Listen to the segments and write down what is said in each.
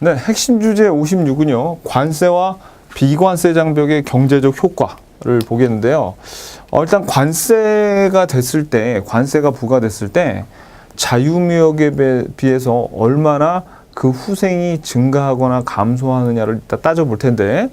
네, 핵심 주제 56은요. 관세와 비관세 장벽의 경제적 효과를 보겠는데요. 어, 일단 관세가 됐을 때, 관세가 부과됐을 때 자유무역에 비- 비해서 얼마나 그 후생이 증가하거나 감소하느냐를 따져볼 텐데,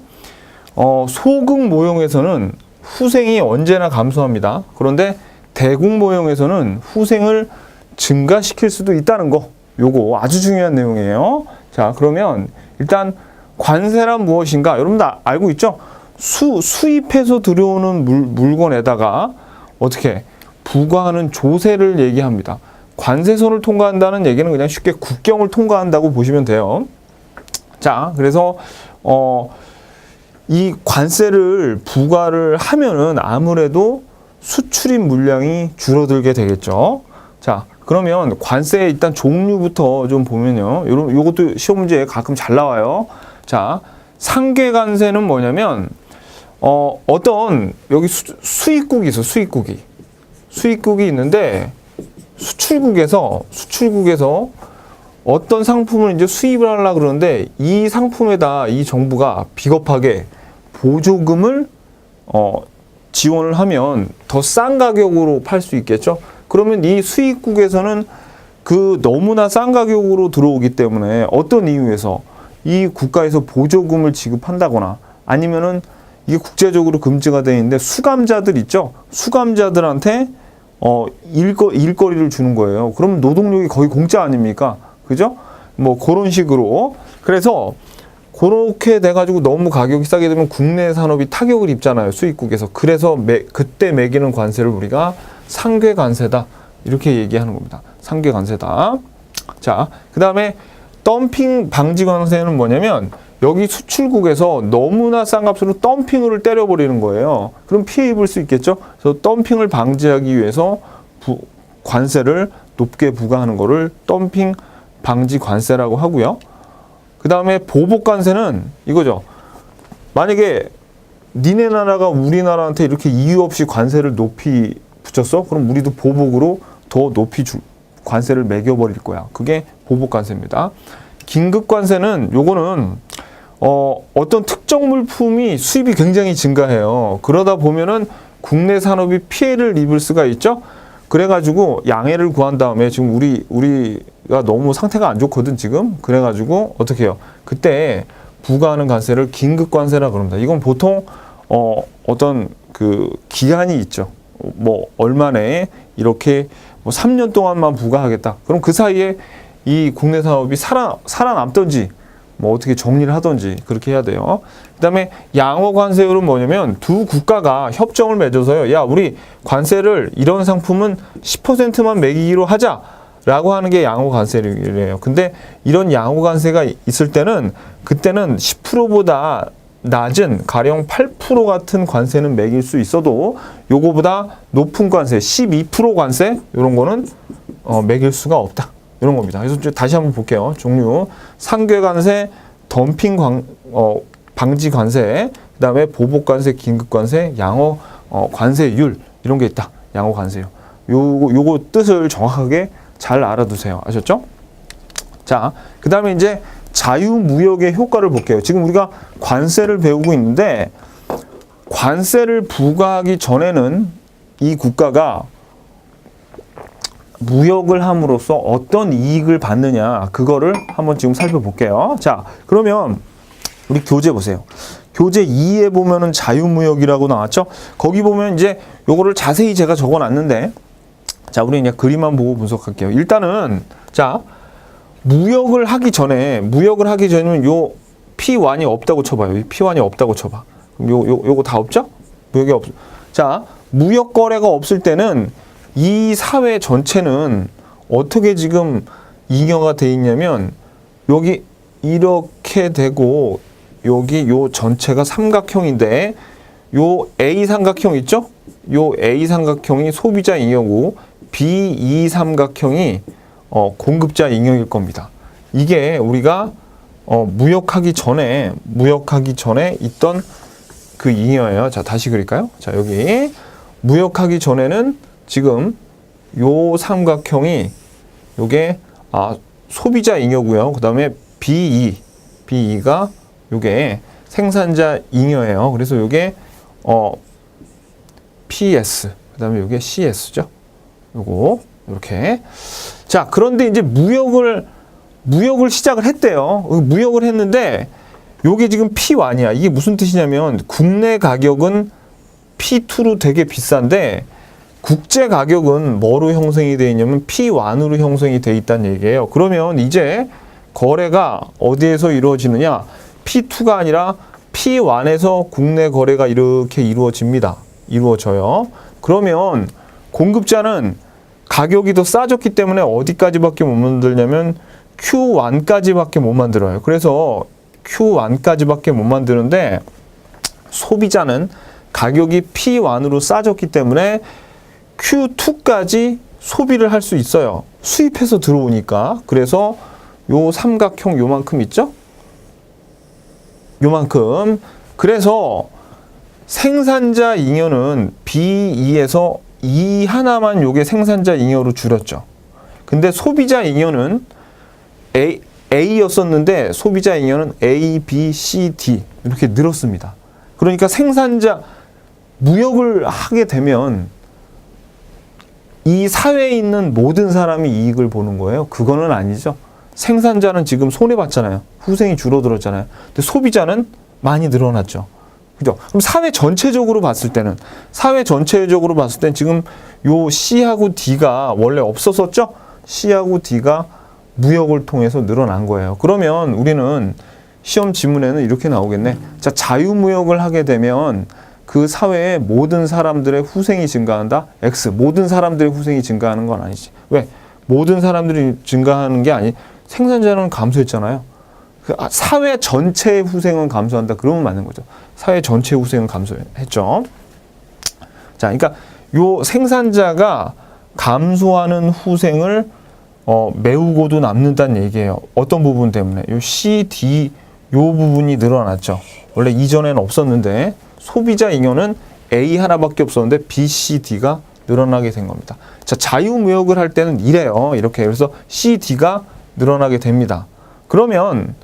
어, 소극 모형에서는 후생이 언제나 감소합니다. 그런데 대국 모형에서는 후생을 증가시킬 수도 있다는 거. 요거 아주 중요한 내용이에요. 자, 그러면 일단 관세란 무엇인가? 여러분 다 알고 있죠? 수, 수입해서 들어오는 물, 물건에다가 어떻게 부과하는 조세를 얘기합니다. 관세선을 통과한다는 얘기는 그냥 쉽게 국경을 통과한다고 보시면 돼요. 자, 그래서 어, 이 관세를 부과를 하면은 아무래도 수출입 물량이 줄어들게 되겠죠. 자, 그러면 관세 일단 종류부터 좀 보면요. 요런 요것도 시험 문제에 가끔 잘 나와요. 자, 상계 관세는 뭐냐면 어, 어떤 여기 수, 수입국이 있어. 수입국이. 수입국이 있는데 수출국에서 수출국에서 어떤 상품을 이제 수입을 하려고 그러는데 이 상품에다 이 정부가 비겁하게 보조금을 어, 지원을 하면 더 싼 가격으로 팔 수 있겠죠. 그러면 이 수입국에서는 그 너무나 싼 가격으로 들어오기 때문에 어떤 이유에서 이 국가에서 보조금을 지급한다거나 아니면은 이게 국제적으로 금지가 되어 있는데 수감자들 있죠. 수감자들한테 어 일거 일거리를 주는 거예요. 그러면 노동력이 거의 공짜 아닙니까? 그죠? 뭐 그런 식으로 그래서 그렇게 돼가지고 너무 가격이 싸게 되면 국내 산업이 타격을 입잖아요 수입국에서 그래서 매, 그때 매기는 관세를 우리가 상계 관세다. 이렇게 얘기하는 겁니다. 상계 관세다. 자 그 다음에 덤핑 방지 관세는 뭐냐면 여기 수출국에서 너무나 싼 값으로 덤핑을 때려버리는 거예요. 그럼 피해 입을 수 있겠죠? 그래서 덤핑을 방지하기 위해서 부, 관세를 높게 부과하는 거를 덤핑 방지 관세라고 하고요. 그 다음에 보복 관세는 이거죠. 만약에 니네 나라가 우리나라한테 이렇게 이유 없이 관세를 높이 붙였어? 그럼 우리도 보복으로 더 높이 주, 관세를 매겨버릴 거야. 그게 보복 관세입니다. 긴급 관세는 요거는 어, 어떤 특정 물품이 수입이 굉장히 증가해요. 그러다 보면은 국내 산업이 피해를 입을 수가 있죠. 그래가지고 양해를 구한 다음에 지금 우리 우리가 너무 상태가 안 좋거든 지금. 그래가지고 어떻게 해요? 그때 부과하는 관세를 긴급 관세라 그럽니다. 이건 보통 어 어떤 그 기한이 있죠. 뭐 얼마 내에 이렇게 뭐 3년 동안만 부과하겠다. 그럼 그 사이에 이 국내 산업이 살아 살아남든지 뭐 어떻게 정리를 하든지 그렇게 해야 돼요. 그다음에 양호 관세율은 뭐냐면 두 국가가 협정을 맺어서요. 야, 우리 관세를 이런 상품은 10%만 매기기로 하자 라고 하는 게 양호 관세율이에요. 근데 이런 양호 관세가 있을 때는 그때는 10%보다 낮은 가령 8% 같은 관세는 매길 수 있어도 요거보다 높은 관세 12% 관세 이런 거는 어, 매길 수가 없다. 이런 겁니다. 그래서 다시 한번 볼게요. 종류 상계 관세, 덤핑 관, 어, 방지 관세, 그다음에 보복 관세, 긴급 관세, 양호 어, 관세율 이런 게 있다. 양호 관세요. 요거 요거 뜻을 정확하게 잘 알아두세요. 아셨죠? 자, 그다음에 이제 자유무역의 효과를 볼게요. 지금 우리가 관세를 배우고 있는데 관세를 부과하기 전에는 이 국가가 무역을 함으로써 어떤 이익을 받느냐 그거를 한번 지금 살펴볼게요. 자, 그러면 우리 교재 보세요. 교재 2에 보면은 자유무역이라고 나왔죠? 거기 보면 이제 요거를 자세히 제가 적어 놨는데 자, 우리 그냥 그림만 보고 분석할게요. 일단은 자, 무역을 하기 전에 무역을 하기 전에는 요 P1이 없다고 쳐봐요. 이 P1이 없다고 쳐봐. 요, 요, 요거 다 없죠? 무역이 없. 자, 무역 거래가 없을 때는 이 사회 전체는 어떻게 지금 잉여가 돼 있냐면 여기 이렇게 되고 여기 요 전체가 삼각형인데 요 A 삼각형 있죠? 요 A 삼각형이 소비자 잉여고 B2 삼각형이 어, 공급자 잉여일 겁니다. 이게 우리가 어, 무역하기 전에 무역하기 전에 있던 그 잉여예요. 자 다시 그릴까요? 자 여기 무역하기 전에는 지금 요 삼각형이 요게 아 소비자 잉여고요. 그 다음에 B2 B2가 요게 생산자 잉여예요. 그래서 요게 어 PS 그 다음에 요게 CS죠. 요거 이렇게 자 그런데 이제 무역을 무역을 시작을 했대요. 무역을 했는데 요게 지금 P1이야. 이게 무슨 뜻이냐면 국내 가격은 P2로 되게 비싼데 국제 가격은 뭐로 형성이 되어 있냐면 P1으로 형성이 되어 있다는 얘기예요. 그러면 이제 거래가 어디에서 이루어지느냐? P2가 아니라 P1에서 국내 거래가 이렇게 이루어집니다. 이루어져요. 그러면 공급자는 가격이 더 싸졌기 때문에 어디까지밖에 못 만들냐면 Q1까지밖에 못 만들어요. 그래서 Q1까지밖에 못 만드는데 소비자는 가격이 P1으로 싸졌기 때문에 Q2까지 소비를 할 수 있어요. 수입해서 들어오니까. 그래서 요 삼각형 요만큼 있죠? 요만큼. 그래서 생산자 잉여는 B2에서 E 하나만 요게 생산자 잉여로 줄였죠. 근데 소비자 잉여는 A, A였었는데 소비자 잉여는 A, B, C, D 이렇게 늘었습니다. 그러니까 생산자 무역을 하게 되면 이 사회에 있는 모든 사람이 이익을 보는 거예요. 그거는 아니죠. 생산자는 지금 손해 봤잖아요. 후생이 줄어들었잖아요. 근데 소비자는 많이 늘어났죠. 그죠? 그럼 사회 전체적으로 봤을 때는 사회 전체적으로 봤을 땐 지금 요 C하고 D가 원래 없었었죠? C하고 D가 무역을 통해서 늘어난 거예요. 그러면 우리는 시험 지문에는 이렇게 나오겠네. 자, 자유무역을 하게 되면 그 사회의 모든 사람들의 후생이 증가한다? X. 모든 사람들의 후생이 증가하는 건 아니지. 왜? 모든 사람들이 증가하는 게 아니, 생산자는 감소했잖아요. 그 아, 사회 전체의 후생은 감소한다. 그러면 맞는 거죠. 사회 전체의 후생은 감소했죠. 자, 그러니까 요 생산자가 감소하는 후생을 어, 메우고도 남는다는 얘기예요. 어떤 부분 때문에? 요 C, D 요 부분이 늘어났죠. 원래 이전에는 없었는데 소비자 잉여는 A 하나밖에 없었는데 B, C, D가 늘어나게 된 겁니다. 자, 자유무역을 할 때는 이래요. 이렇게. 그래서 C, D가 늘어나게 됩니다. 그러면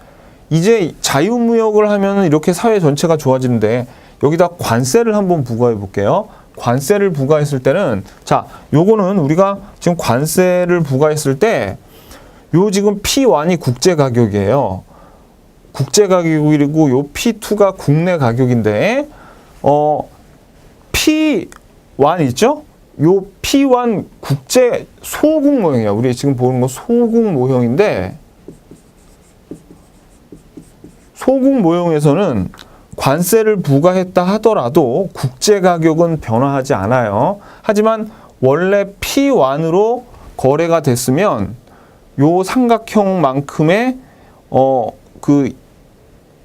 이제 자유무역을 하면 이렇게 사회 전체가 좋아지는데 여기다 관세를 한번 부과해 볼게요. 관세를 부과했을 때는 자, 요거는 우리가 지금 관세를 부과했을 때 요 지금 P1이 국제 가격이에요. 국제 가격이고 요 P2가 국내 가격인데 어 P1 있죠? 요 P1 국제 소국 모형이야. 우리 지금 보는 거 소국 모형인데 소국 모형에서는 관세를 부과했다 하더라도 국제 가격은 변화하지 않아요. 하지만 원래 P1으로 거래가 됐으면 요 삼각형만큼의 어 그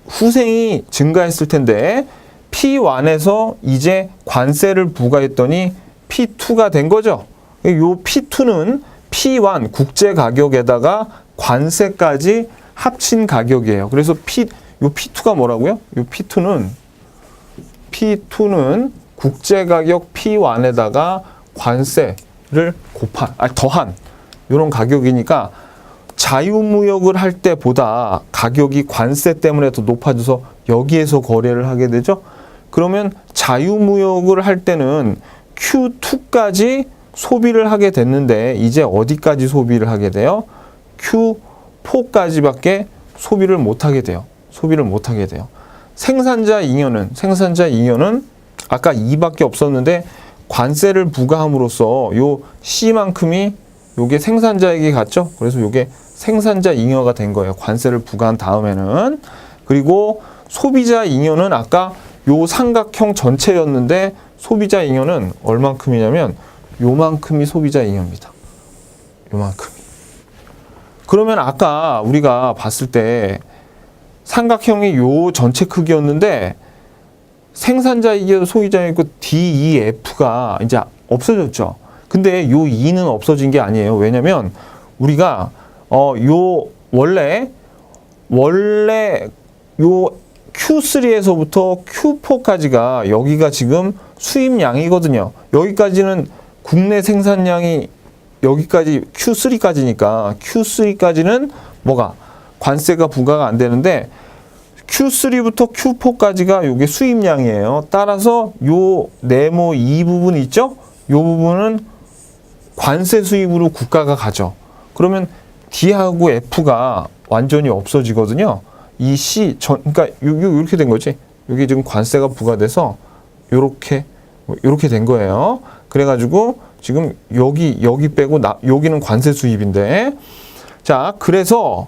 후생이 증가했을 텐데 P1에서 이제 관세를 부과했더니 P2가 된 거죠. 요 P2는 P1 국제 가격에다가 관세까지 합친 가격이에요. 그래서 P 요 P2가 뭐라고요? 요 P2는 P2는 국제 가격 P1에다가 관세를 곱한 아 더한 이런 가격이니까 자유무역을 할 때보다 가격이 관세 때문에 더 높아져서 여기에서 거래를 하게 되죠. 그러면 자유무역을 할 때는 Q2까지 소비를 하게 됐는데 이제 어디까지 소비를 하게 돼요? Q4까지밖에 소비를 못 하게 돼요. 소비를 못 하게 돼요. 생산자 잉여는 생산자 잉여는 아까 2밖에 없었는데 관세를 부과함으로써 요 C만큼이 요게 생산자에게 갔죠. 그래서 요게 생산자 잉여가 된 거예요. 관세를 부과한 다음에는 그리고 소비자 잉여는 아까 요 삼각형 전체였는데 소비자 잉여는 얼만큼이냐면 요만큼이 소비자 잉여입니다. 요만큼이. 그러면 아까 우리가 봤을 때 삼각형이 요 전체 크기였는데 생산자 이게 소비자이고 D, E, F가 이제 없어졌죠. 근데 요 2는 없어진 게 아니에요. 왜냐면 우리가 어 요 원래 원래 요 Q3에서부터 Q4까지가 여기가 지금 수입량이거든요. 여기까지는 국내 생산량이 여기까지 Q3까지니까 Q3까지는 뭐가 관세가 부과가 안 되는데 Q3부터 Q4까지가 요게 수입량이에요. 따라서 요 네모 이 부분 있죠? 요 부분은 관세 수입으로 국가가 가죠. 그러면 D하고 F가 완전히 없어지거든요. 이 C 전 그러니까 요, 요 이렇게 된 거지. 여기 지금 관세가 부과돼서 요렇게 요렇게 된 거예요. 그래 가지고 지금 여기 여기 빼고 나 여기는 관세 수입인데 자, 그래서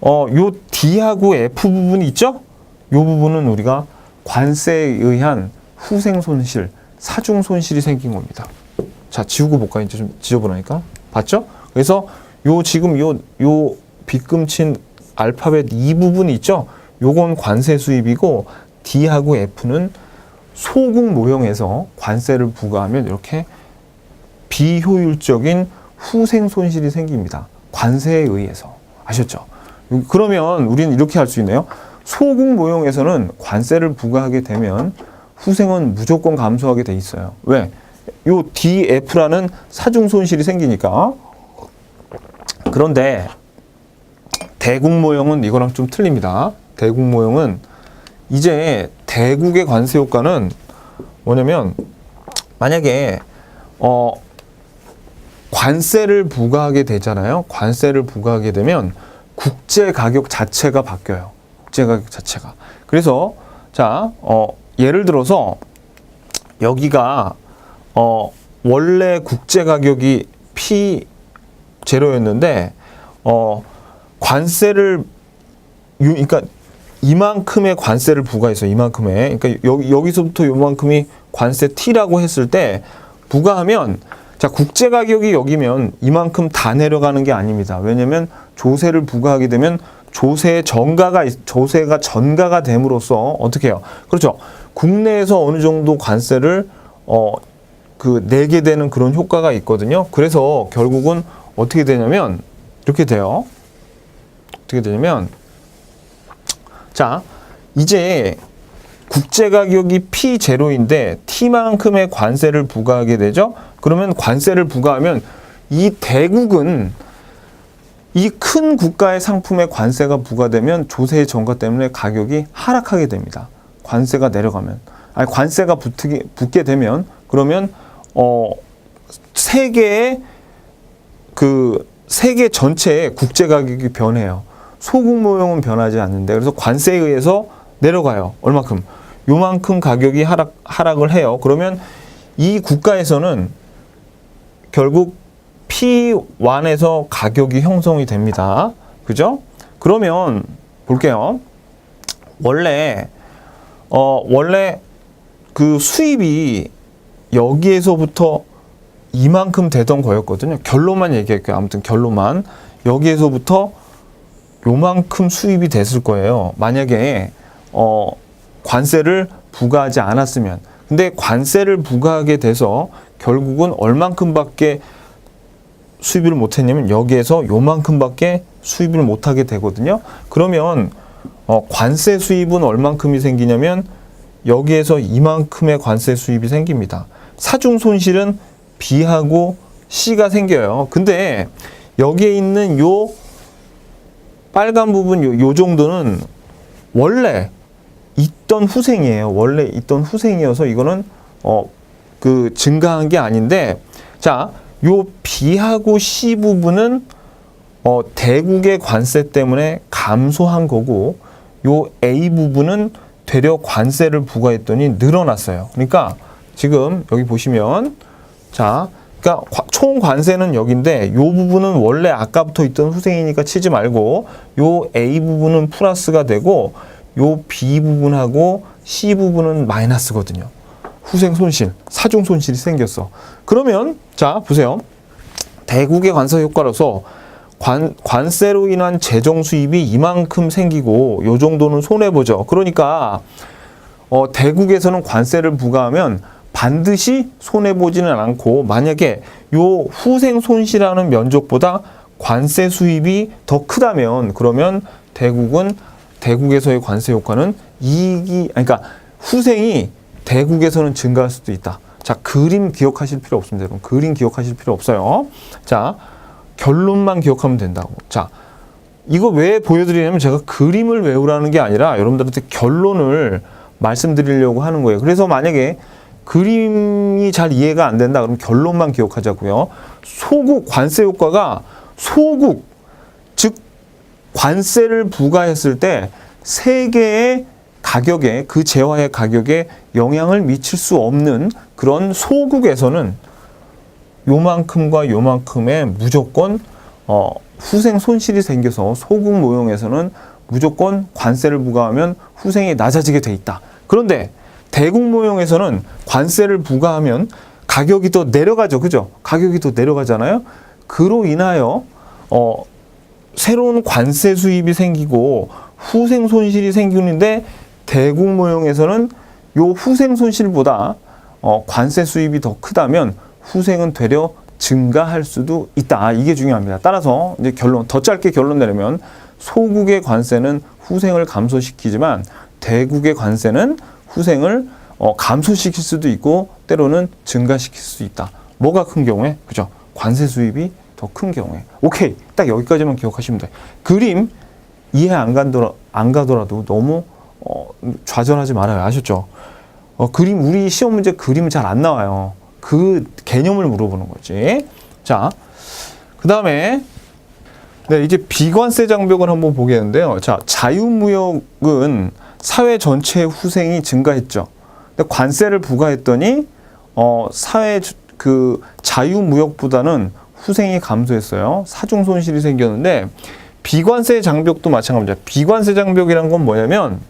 어, 요 D하고 F 부분이 있죠? 요 부분은 우리가 관세에 의한 후생 손실, 사중 손실이 생긴 겁니다. 자, 지우고 볼까요? 이제 좀 지워보라니까. 봤죠? 그래서 요 지금 요, 요 빗금친 알파벳 이 부분이 있죠? 요건 관세 수입이고 D하고 F는 소국 모형에서 관세를 부과하면 이렇게 비효율적인 후생 손실이 생깁니다. 관세에 의해서. 아셨죠? 그러면 우리는 이렇게 할 수 있네요. 소국 모형에서는 관세를 부과하게 되면 후생은 무조건 감소하게 돼 있어요. 왜? 요 DF라는 사중 손실이 생기니까. 그런데 대국 모형은 이거랑 좀 틀립니다. 대국 모형은 이제 대국의 관세 효과는 뭐냐면 만약에 어 관세를 부과하게 되잖아요. 관세를 부과하게 되면 국제 가격 자체가 바뀌어요. 국제 가격 자체가. 그래서 자, 어 예를 들어서 여기가 어 원래 국제 가격이 P 제로였는데 어 관세를 유, 그러니까 이만큼의 관세를 부과해서 이만큼의 그러니까 여기 여기서부터 요만큼이 관세 T라고 했을 때 부과하면 자 국제 가격이 여기면 이만큼 다 내려가는 게 아닙니다. 왜냐하면 조세를 부과하게 되면 조세 전가가 있- 조세가 전가가 됨으로써 어떻게 해요? 그렇죠. 국내에서 어느 정도 관세를 어 그 내게 되는 그런 효과가 있거든요. 그래서 결국은 어떻게 되냐면 이렇게 돼요. 어떻게 되냐면 자 이제 국제 가격이 P 제로인데 T만큼의 관세를 부과하게 되죠. 그러면 관세를 부과하면 이 대국은 이 큰 국가의 상품에 관세가 부과되면 조세의 전가 때문에 가격이 하락하게 됩니다. 관세가 내려가면 아니 관세가 붙게 붙게 되면 그러면 어 세계의 그 세계 전체의 국제 가격이 변해요. 소국 모형은 변하지 않는데 그래서 관세에 의해서 내려가요. 얼마큼? 요만큼 가격이 하락 하락을 해요. 그러면 이 국가에서는 결국 P1에서 가격이 형성이 됩니다. 그죠? 그러면 볼게요. 원래 어 원래 그 수입이 여기에서부터 이만큼 되던 거였거든요. 결론만 얘기할게요. 아무튼 결론만 여기에서부터 요만큼 수입이 됐을 거예요. 만약에 어 관세를 부과하지 않았으면. 근데 관세를 부과하게 돼서 결국은 얼만큼밖에 수입을 못 했냐면 여기에서 요만큼밖에 수입을 못 하게 되거든요. 그러면 어 관세 수입은 얼만큼이 생기냐면 여기에서 이만큼의 관세 수입이 생깁니다. 사중 손실은 B하고 C가 생겨요. 근데 여기에 있는 요 빨간 부분 요, 요 정도는 원래 있던 후생이에요. 원래 있던 후생이어서 이거는 어 그 증가한 게 아닌데 자, 요 B하고 C 부분은 어 대국의 관세 때문에 감소한 거고 요 A 부분은 되려 관세를 부과했더니 늘어났어요. 그러니까 지금 여기 보시면 자, 그러니까 과- 총 관세는 여기인데 요 부분은 원래 아까부터 있던 후생이니까 치지 말고 요 A 부분은 플러스가 되고 요 B 부분하고 C 부분은 마이너스거든요. 후생 손실, 사중 손실이 생겼어. 그러면 자, 보세요. 대국의 관세 효과로서 관, 관세로 인한 재정 수입이 이만큼 생기고 요 정도는 손해 보죠. 그러니까 어, 대국에서는 관세를 부과하면 반드시 손해 보지는 않고 만약에 요 후생 손실하는 면적보다 관세 수입이 더 크다면 그러면 대국은 대국에서의 관세 효과는 이익이 그러니까 후생이 대국에서는 증가할 수도 있다. 자, 그림 기억하실 필요 없습니다, 여러분. 그림 기억하실 필요 없어요. 자, 결론만 기억하면 된다고. 자, 이거 왜 보여드리냐면 제가 그림을 외우라는 게 아니라 여러분들한테 결론을 말씀드리려고 하는 거예요. 그래서 만약에 그림이 잘 이해가 안 된다 그러면 결론만 기억하자고요. 소국 관세 효과가 소국 즉 관세를 부과했을 때 세계의 가격에 그 재화의 가격에 영향을 미칠 수 없는 그런 소국에서는 요만큼과 요만큼의 무조건 어, 후생 손실이 생겨서 소국 모형에서는 무조건 관세를 부과하면 후생이 낮아지게 돼 있다. 그런데 대국 모형에서는 관세를 부과하면 가격이 더 내려가죠. 그죠? 가격이 더 내려가잖아요. 그로 인하여 어, 새로운 관세 수입이 생기고 후생 손실이 생기는데 대국 모형에서는 요 후생 손실보다 어, 관세 수입이 더 크다면 후생은 되려 증가할 수도 있다. 이게 중요합니다. 따라서 이제 결론 더 짧게 결론 내려면 소국의 관세는 후생을 감소시키지만 대국의 관세는 후생을 어, 감소시킬 수도 있고 때로는 증가시킬 수 있다. 뭐가 큰 경우에? 그죠? 관세 수입이 더 큰 경우에. 오케이. 딱 여기까지만 기억하시면 돼. 그림 이해 안 가더라 안 가더라도 너무 어, 좌절하지 말아요. 아셨죠? 어, 그림 우리 시험 문제 그림은 잘안 나와요. 그 개념을 물어보는 거지. 자, 그 다음에 네 이제 비관세 장벽을 한번 보겠는데요. 자, 자유무역은 사회 전체의 후생이 증가했죠. 근데 관세를 부과했더니 어, 사회 주- 그 자유무역보다는 후생이 감소했어요. 사중 손실이 생겼는데 비관세 장벽도 마찬가지입니다. 비관세 장벽이란 건 뭐냐면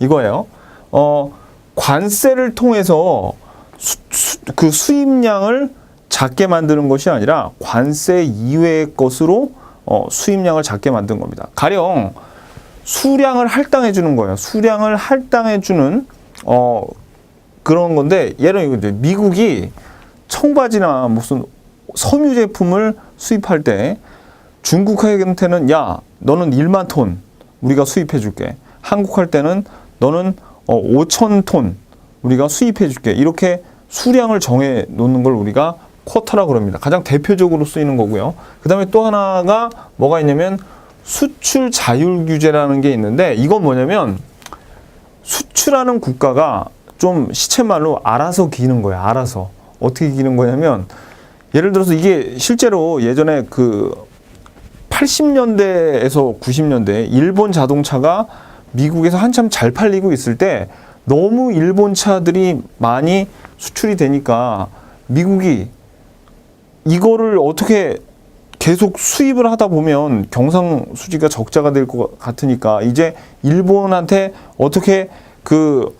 이거예요. 어, 관세를 통해서 수, 수, 그 수입량을 작게 만드는 것이 아니라 관세 이외의 것으로 어, 수입량을 작게 만든 겁니다. 가령 수량을 할당해 주는 거예요. 수량을 할당해 주는 어, 그런 건데 예를 이제 미국이 청바지나 무슨 섬유 제품을 수입할 때 중국한테는 야 너는 1만 톤 우리가 수입해 줄게. 한국 할 때는 너는 어, 5천 톤 우리가 수입해 줄게. 이렇게 수량을 정해 놓는 걸 우리가 쿼터라고 그럽니다. 가장 대표적으로 쓰이는 거고요. 그 다음에 또 하나가 뭐가 있냐면 수출 자율 규제라는 게 있는데 이건 뭐냐면 수출하는 국가가 좀 시체말로 알아서 기는 거예요. 알아서 어떻게 기는 거냐면 예를 들어서 이게 실제로 예전에 그 80년대에서 90년대 일본 자동차가 미국에서 한참 잘 팔리고 있을 때 너무 일본 차들이 많이 수출이 되니까 미국이 이거를 어떻게 계속 수입을 하다 보면 경상수지가 적자가 될 것 같으니까 이제 일본한테 어떻게 그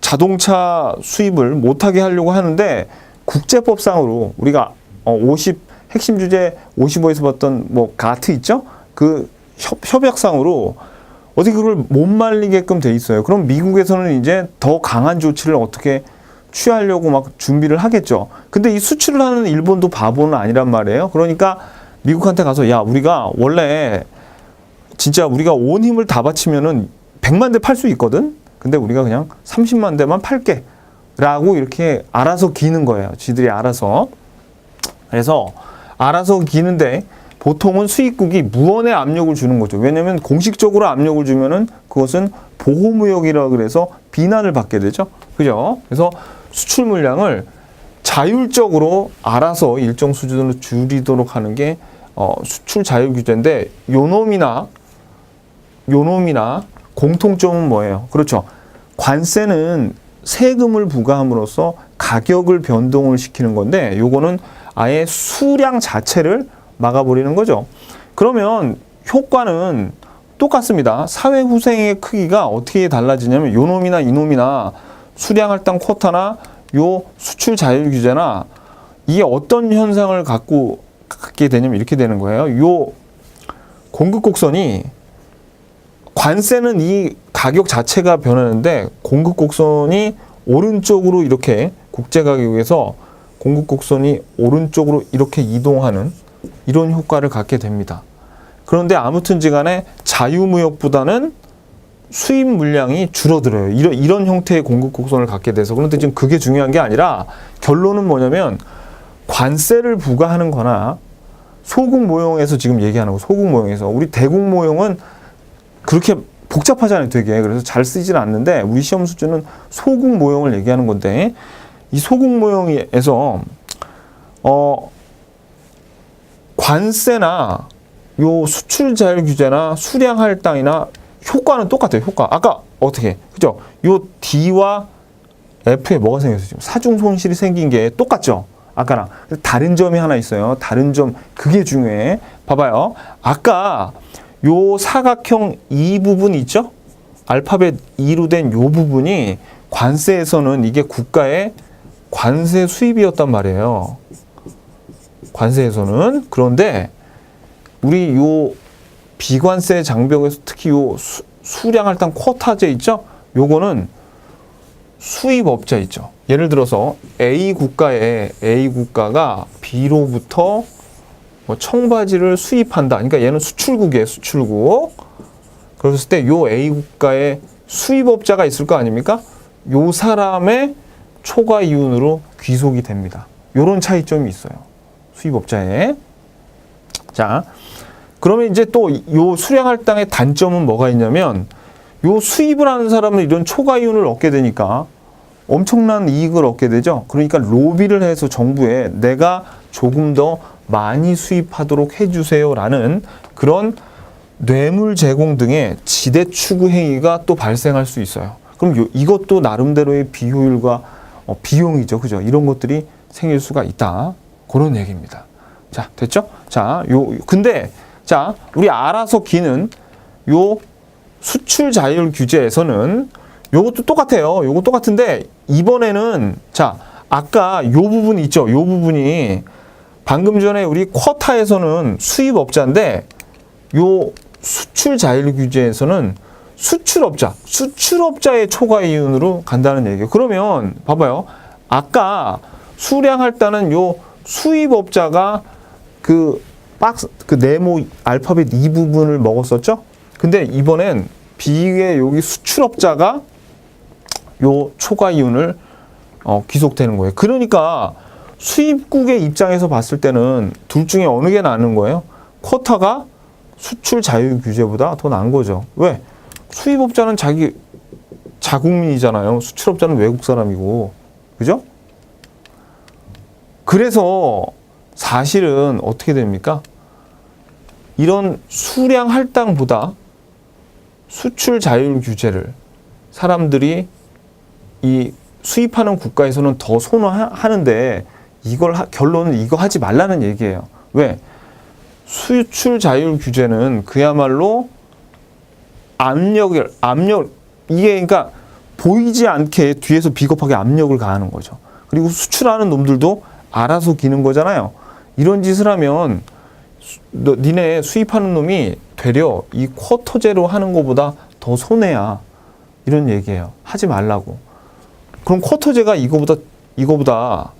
자동차 수입을 못하게 하려고 하는데 국제법상으로 우리가 어, 50 핵심 주제 55에서 봤던 뭐 가트 있죠? 그 협, 협약상으로 어떻게 그걸 못 말리게끔 돼 있어요. 그럼 미국에서는 이제 더 강한 조치를 어떻게 취하려고 막 준비를 하겠죠. 근데 이 수출을 하는 일본도 바보는 아니란 말이에요. 그러니까 미국한테 가서 야, 우리가 원래 진짜 우리가 온 힘을 다 바치면은 100만 대 팔 수 있거든. 근데 우리가 그냥 30만 대만 팔게. 라고 이렇게 알아서 기는 거예요. 지들이 알아서. 그래서 알아서 기는데 보통은 수입국이 무언의 압력을 주는 거죠. 왜냐하면 공식적으로 압력을 주면은 그것은 보호무역이라 그래서 비난을 받게 되죠. 그죠? 그래서 수출 물량을 자율적으로 알아서 일정 수준으로 줄이도록 하는 게 어, 수출 자율 규제인데 요놈이나 요놈이나 공통점은 뭐예요? 그렇죠. 관세는 세금을 부과함으로써 가격을 변동을 시키는 건데 요거는 아예 수량 자체를 막아버리는 거죠. 그러면 효과는 똑같습니다. 사회 후생의 크기가 어떻게 달라지냐면 요놈이나 이놈이나 수량 할당 쿼타나 요 수출 자율 규제나 이게 어떤 현상을 갖고 갖게 되냐면 이렇게 되는 거예요. 요 공급 곡선이 관세는 이 가격 자체가 변하는데 공급 곡선이 오른쪽으로 이렇게 국제 가격에서 공급 곡선이 오른쪽으로 이렇게 이동하는 이런 효과를 갖게 됩니다. 그런데 아무튼지 간에 자유무역보다는 수입 물량이 줄어들어요. 이런, 이런 형태의 공급 곡선을 갖게 돼서. 그런데 지금 그게 중요한 게 아니라 결론은 뭐냐면 관세를 부과하는 거나 소국 모형에서 지금 얘기하는 거 소국 모형에서 우리 대국 모형은 그렇게 복잡하잖아요, 되게. 그래서 잘 쓰질 않는데 우리 시험 수준은 소국 모형을 얘기하는 건데 이 소국 모형에서 어 관세나 요 수출 자율 규제나 수량 할당이나 효과는 똑같아요. 효과. 아까 어떻게? 그죠? 요 D와 F에 뭐가 생겼어요? 지금 사중 손실이 생긴 게 똑같죠? 아까랑. 다른 점이 하나 있어요. 다른 점. 그게 중요해. 봐봐요. 아까 요 사각형 이 부분 있죠? 알파벳 2로 된 요 부분이 관세에서는 이게 국가의 관세 수입이었단 말이에요. 관세에서는. 그런데 우리 요 비관세 장벽에서 특히 요 수, 수량 할당 쿼타제 있죠? 요거는 수입업자 있죠. 예를 들어서 A 국가에 A 국가가 B로부터 뭐 청바지를 수입한다. 그러니까 얘는 수출국이에요, 수출국. 그랬을 때 요 A 국가에 수입업자가 있을 거 아닙니까? 요 사람의 초과 이윤으로 귀속이 됩니다. 요런 차이점이 있어요. 수입업자에. 자, 그러면 이제 또 요 수량할당의 단점은 뭐가 있냐면 요 수입을 하는 사람은 이런 초과 이윤을 얻게 되니까 엄청난 이익을 얻게 되죠. 그러니까 로비를 해서 정부에 내가 조금 더 많이 수입하도록 해주세요라는 그런 뇌물 제공 등의 지대 추구 행위가 또 발생할 수 있어요. 그럼 요, 이것도 나름대로의 비효율과 어, 비용이죠, 그죠? 이런 것들이 생길 수가 있다. 그런 얘기입니다. 자, 됐죠? 자, 요 근데 자, 우리 알아서 기는 요 수출 자율 규제에서는 요것도 똑같아요. 요거 똑같은데 이번에는 자, 아까 요 부분 있죠. 요 부분이 방금 전에 우리 쿼타에서는 수입업자인데 요 수출 자율 규제에서는 수출업자, 수출업자의 초과 이윤으로 간다는 얘기예요. 그러면 봐봐요. 아까 수량할 때는 요 수입업자가 그 박스 그 네모 알파벳 이 부분을 먹었었죠? 근데 이번엔 B의 여기 수출업자가 요 초과 이윤을 어, 귀속되는 거예요. 그러니까 수입국의 입장에서 봤을 때는 둘 중에 어느 게 나은 거예요? 쿼터가 수출 자유 규제보다 더 나은 거죠. 왜? 수입업자는 자기 자국민이잖아요. 수출업자는 외국 사람이고. 그죠? 그래서 사실은 어떻게 됩니까? 이런 수량 할당보다 수출 자율 규제를 사람들이 이 수입하는 국가에서는 더 선호하는데 이걸 하, 결론은 이거 하지 말라는 얘기예요. 왜? 수출 자율 규제는 그야말로 압력을 압력 이게 그러니까 보이지 않게 뒤에서 비겁하게 압력을 가하는 거죠. 그리고 수출하는 놈들도 알아서 기는 거잖아요. 이런 짓을 하면 너, 니네 수입하는 놈이 되려 이 쿼터제로 하는 것보다 더 손해야. 이런 얘기예요. 하지 말라고. 그럼 쿼터제가 이거보다 이거보다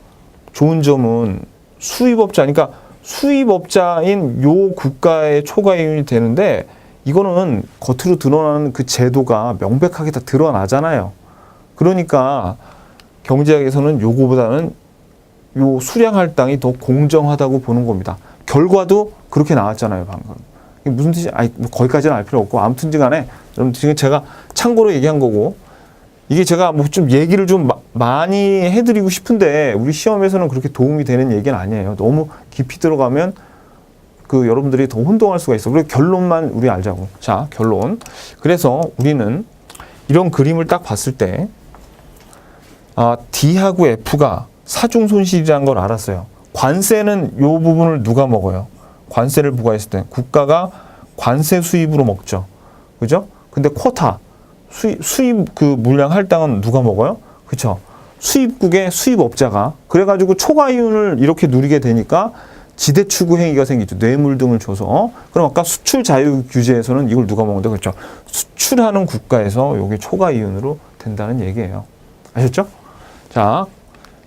좋은 점은 수입업자, 그러니까 수입업자인 요 국가의 초과이윤이 되는데 이거는 겉으로 드러나는 그 제도가 명백하게 다 드러나잖아요. 그러니까 경제학에서는 요거보다는 요 수량 할당이 더 공정하다고 보는 겁니다. 결과도 그렇게 나왔잖아요, 방금. 이게 무슨 뜻이, 아니, 뭐 거기까지는 알 필요 없고, 아무튼 간에, 여러분 지금 제가 참고로 얘기한 거고, 이게 제가 뭐 좀 얘기를 좀 마, 많이 해드리고 싶은데, 우리 시험에서는 그렇게 도움이 되는 얘기는 아니에요. 너무 깊이 들어가면 그 여러분들이 더 혼동할 수가 있어. 그리고 결론만 우리 알자고. 자, 결론. 그래서 우리는 이런 그림을 딱 봤을 때, 아, D하고 F가 사중 손실이라는 걸 알았어요. 관세는 요 부분을 누가 먹어요? 관세를 부과했을 때 국가가 관세 수입으로 먹죠. 그죠? 근데 쿼타 수입, 수입 그 물량 할당은 누가 먹어요? 그쵸? 수입국의 수입업자가 그래가지고 초과 이윤을 이렇게 누리게 되니까 지대 추구 행위가 생기죠. 뇌물 등을 줘서. 그럼 아까 수출 자유 규제에서는 이걸 누가 먹는데 그렇죠? 수출하는 국가에서 여기 초과 이윤으로 된다는 얘기예요. 아셨죠? 자,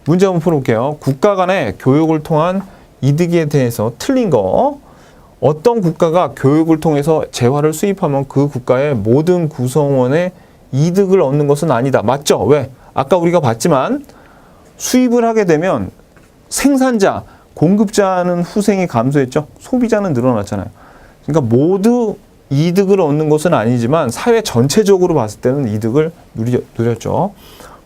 문제 한번 풀어볼게요. 국가 간의 교육을 통한 이득에 대해서 틀린 거. 어떤 국가가 교육을 통해서 재화를 수입하면 그 국가의 모든 구성원의 이득을 얻는 것은 아니다. 맞죠? 왜? 아까 우리가 봤지만 수입을 하게 되면 생산자, 공급자는 후생이 감소했죠. 소비자는 늘어났잖아요. 그러니까 모두 이득을 얻는 것은 아니지만 사회 전체적으로 봤을 때는 이득을 누리, 누렸죠.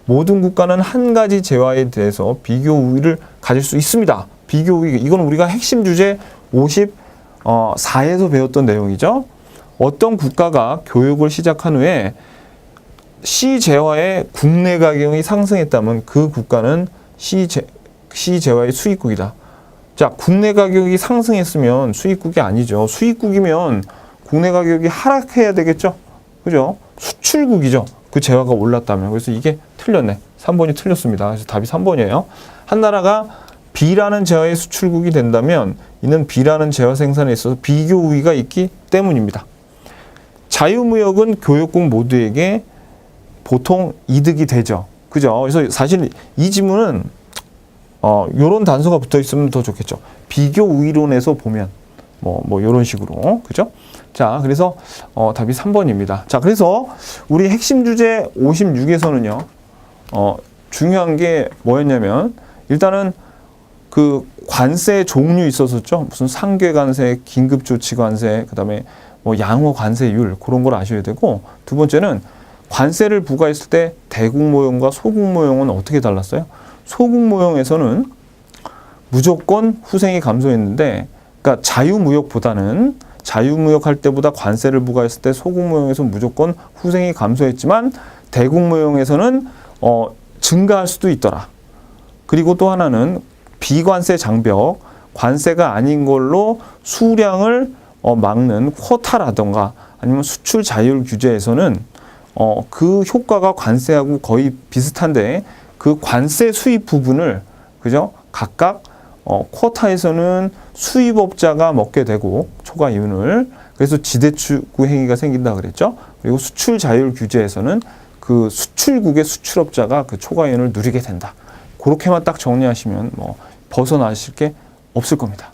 모든 국가는 한 가지 재화에 대해서 비교 우위를 가질 수 있습니다. 비교 우위 이건 우리가 핵심 주제 54에서 배웠던 내용이죠. 어떤 국가가 교육을 시작한 후에 시재화의 국내 가격이 상승했다면 그 국가는 시재, 시재화의 수입국이다. 자, 국내 가격이 상승했으면 수입국이 아니죠. 수입국이면 국내 가격이 하락해야 되겠죠? 그죠? 수출국이죠. 그 재화가 올랐다면. 그래서 이게 틀렸네. 3번이 틀렸습니다. 그래서 답이 3번이에요. 한 나라가 B라는 재화의 수출국이 된다면 이는 B라는 재화 생산에 있어서 비교 우위가 있기 때문입니다. 자유무역은 교역국 모두에게 보통 이득이 되죠. 그죠? 그래서 사실 이 지문은 어, 요런 단서가 붙어 있으면 더 좋겠죠. 비교 우위론에서 보면 뭐, 뭐, 요런 식으로. 그죠? 자, 그래서, 어, 답이 3번입니다. 자, 그래서 우리 핵심 주제 56에서는요, 어, 중요한 게 뭐였냐면, 일단은 그 관세 종류 있었었죠. 무슨 상계 관세, 긴급 조치 관세, 그 다음에 뭐 양호 관세율, 그런 걸 아셔야 되고, 두 번째는 관세를 부과했을 때 대국 모형과 소국 모형은 어떻게 달랐어요? 소국 모형에서는 무조건 후생이 감소했는데, 그러니까 자유무역보다는 자유무역할 때보다 관세를 부과했을 때 소국무역에서 무조건 후생이 감소했지만 대국무역에서는 어, 증가할 수도 있더라. 그리고 또 하나는 비관세 장벽, 관세가 아닌 걸로 수량을 어, 막는 쿼타라던가 아니면 수출 자율 규제에서는 어, 그 효과가 관세하고 거의 비슷한데 그 관세 수입 부분을 그죠? 각각 어, 쿼타에서는 수입업자가 먹게 되고 초과 이윤을 그래서 지대추구 행위가 생긴다 그랬죠. 그리고 수출 자율 규제에서는 그 수출국의 수출업자가 그 초과 이윤을 누리게 된다. 그렇게만 딱 정리하시면 뭐 벗어나실 게 없을 겁니다.